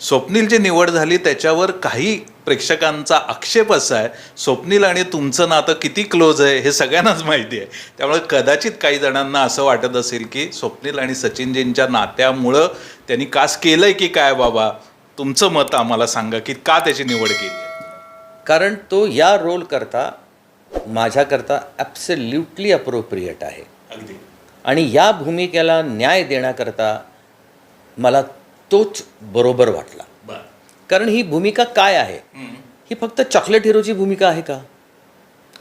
स्वप्नीलची निवड झाली त्याच्यावर काही प्रेक्षकांचा आक्षेप असा आहे स्वप्नील आणि तुमचं नातं किती क्लोज आहे हे सगळ्यांनाच माहिती आहे. त्यामुळे कदाचित काही जणांना असं वाटत असेल की स्वप्नील आणि सचिनजींच्या नात्यामुळं त्यांनी कास केलंय की काय बाबा? तुमचं मत आम्हाला सांगा की का त्याची निवड केली कारण तो या रोल करता माझ्याकरता ॲब्सल्युटली अप्रोप्रिएट आहे. अगदी. आणि या भूमिकेला न्याय देण्याकरता मला तोच बरोबर वाटला. कारण ही भूमिका काय आहे? ही फक्त चॉकलेट हिरोची भूमिका आहे का?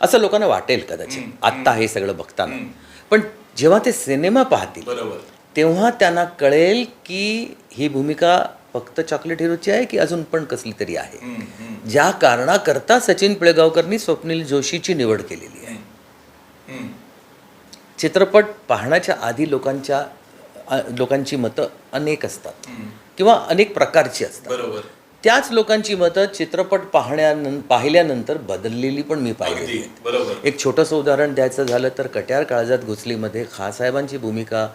असं लोकांना वाटेल कदाचित. आत्ता हे सगळं बघताना. पण जेव्हा ते सिनेमा पाहतील बरोबर. तेव्हा त्यांना कळेल की ही भूमिका फक्त चॉकलेट हिरोची आहे की अजून पण कसली तरी आहे. ज्या कारणाकरता सचिन पिळगावकरनी स्वप्नील जोशीची निवड केलेली आहे. चित्रपट पाहण्याच्या आधी लोकांच्या लोकांची मतं अनेक असतात. किंवा अनेक प्रकारची असतात. बरोबर. त्याच लोकांची मतं चित्रपट पाहण्यानं पाहिल्यानंतर बदललेली पण मी पाहिलेली आहेत. बरोबर. एक छोटंसं उदाहरण द्यायचं झालं तर कट्यार काळजात घुसलीमध्ये खासाहेबांची भूमिका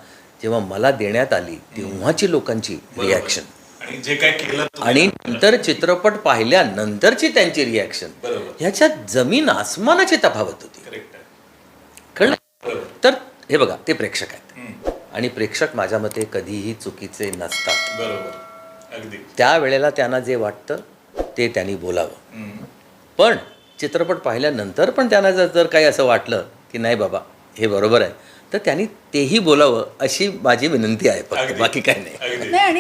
जेव्हा मला देण्यात आली तेव्हाची लोकांची रिॲक्शन आणि जे काय केलं आणि नंतर चित्रपट पाहिल्यानंतरची त्यांची रिॲक्शन ह्याच्यात जमीन आसमानाची तफावत होती. कळलं? तर हे बघा ते प्रेक्षक आहेत. आणि प्रेक्षक माझ्या मते कधीही चुकीचे नसतात. बरोबर. अगदी. त्या वेळेला त्यांना जे वाटतं ते त्यांनी बोलावं. पण चित्रपट पाहिल्यानंतर पण त्यांना जर जर काही असं वाटलं की नाही बाबा हे बरोबर आहे तर त्यांनी तेही बोलावं अशी माझी विनंती आहे फक्त. बाकी काही नाही. अगदी. नाही आणि